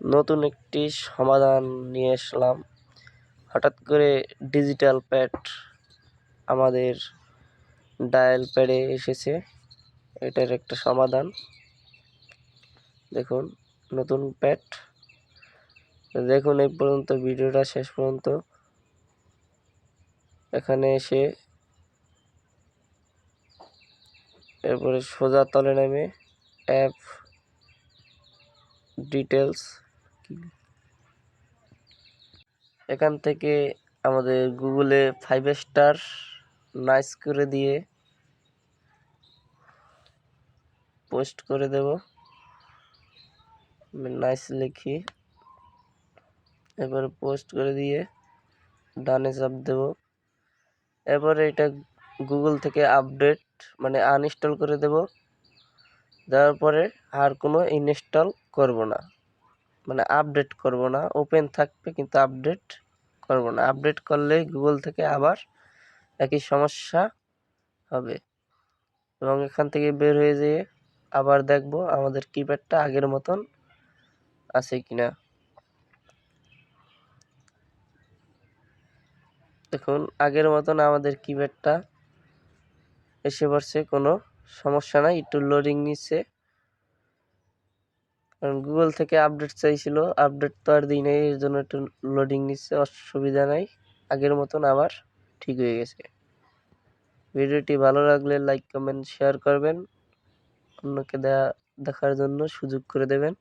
নতুন একটি সমাধান নিয়ে আসলাম হঠাৎ করে ডিজিটাল প্যাড আমাদের ডায়াল প্যাডে এসেছে। এটার একটা সমাধান। দেখুন, নতুন প্যাড। দেখুন, এই পর্যন্ত, ভিডিওটা শেষ পর্যন্ত। এখানে এসে এরপরে সোজা তলে নেমে অ্যাপ ডিটেলস এখান থেকে আমাদের গুগলে ফাইভ স্টার নাইস করে দিয়ে পোস্ট করে দেব। নাইস লিখি। এবারে পোস্ট করে দিয়ে ডানে চাপ দেব। এরপরে এটা গুগল থেকে আপডেট মানে আনইনস্টল করে দেব। দেওয়ার পরে আর কোনো ইনস্টল করব না। মানে আপডেট করব না। ওপেন থাকবে কিন্তু আপডেট করব না। আপডেট করলে গুগল থেকে আবার একই সমস্যা হবে। এবং এখান থেকে বের হয়ে যেয়ে আবার দেখব আমাদের কিপ্যাডটা আগের মতন আছে কিনা। দেখুন, আগের মতন আমাদের কিপ্যাডটা এসে পড়ছে, কোনো সমস্যা নাই। একটু লোডিং নিচ্ছে। কারণ গুগল থেকে আপডেট চাইছিল আপডেট তো আর দিই নাই, এর জন্য একটু লোডিং নিচ্ছে, অসুবিধা নাই। আগের মতন আবার ঠিক হয়ে গেছে। ভিডিওটি ভালো লাগলে লাইক কমেন্ট শেয়ার করবেন। অন্যকে দেখার জন্য সুযোগ করে দেবেন।